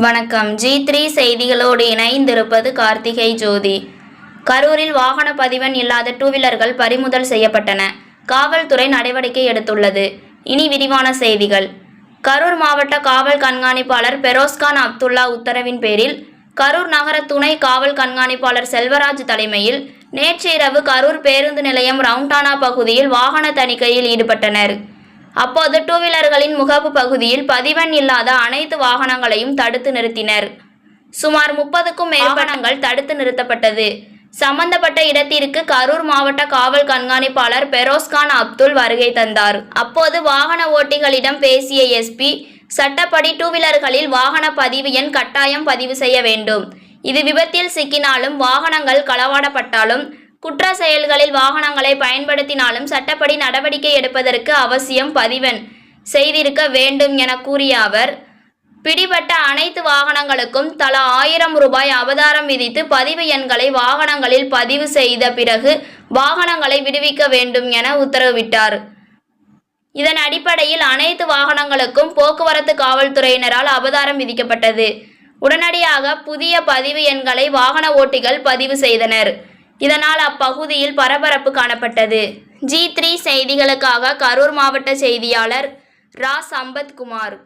வணக்கம். G three செய்திகளோடு இணைந்திருப்பது கார்த்திகை ஜோதி. கரூரில் வாகன பதிவெண் இல்லாத டூ வீலர்கள் பறிமுதல் செய்யப்பட்டன. காவல்துறை நடவடிக்கை எடுத்துள்ளது. இனி விரிவான செய்திகள். கரூர் மாவட்ட காவல் கண்காணிப்பாளர் பெரோஸ்கான் அப்துல்லா உத்தரவின் பேரில் கரூர் நகர துணை காவல் கண்காணிப்பாளர் செல்வராஜ் தலைமையில் நேற்றிரவு கரூர் பேருந்து நிலையம் ரவுண்டானா பகுதியில் வாகன தணிக்கையில் ஈடுபட்டனர். அப்போது டூ வீலர்களின் முகப்பு பகுதியில் பதிவெண் இல்லாத அனைத்து வாகனங்களையும் தடுத்து நிறுத்தினர். சுமார் முப்பதுக்கும் மேற்பனங்கள் தடுத்து நிறுத்தப்பட்டது. சம்பந்தப்பட்ட இடத்திற்கு கரூர் மாவட்ட காவல் கண்காணிப்பாளர் பெரோஸ்கான் அப்துல் வருகை தந்தார். அப்போது வாகன ஓட்டிகளிடம் பேசிய எஸ்பி சட்டப்படி டூ வீலர்களில் வாகன பதிவு எண் கட்டாயம் பதிவு செய்ய வேண்டும். இது விபத்தில் சிக்கினாலும் வாகனங்கள் களவாடப்பட்டாலும் குற்ற செயல்களில் வாகனங்களை பயன்படுத்தினாலும் சட்டப்படி நடவடிக்கை எடுப்பதற்கு அவசியம் பதிவெண் செய்திருக்க வேண்டும் என கூறிய அவர் பிடிபட்ட அனைத்து வாகனங்களுக்கும் தலா ஆயிரம் ரூபாய் அபதாரம் விதித்து பதிவு எண்களை வாகனங்களில் பதிவு செய்த பிறகு வாகனங்களை விடுவிக்க வேண்டும் என உத்தரவிட்டார். இதன் அடிப்படையில் அனைத்து வாகனங்களுக்கும் போக்குவரத்து காவல்துறையினரால் அபதாரம் விதிக்கப்பட்டது. உடனடியாக புதிய பதிவு எண்களை வாகன ஓட்டிகள் பதிவு செய்தனர். இதனால் அப்பகுதியில் பரபரப்பு காணப்பட்டது. ஜி த்ரீ செய்திகளுக்காக கரூர் மாவட்ட செய்தியாளர் ரா. சம்பத்குமார்.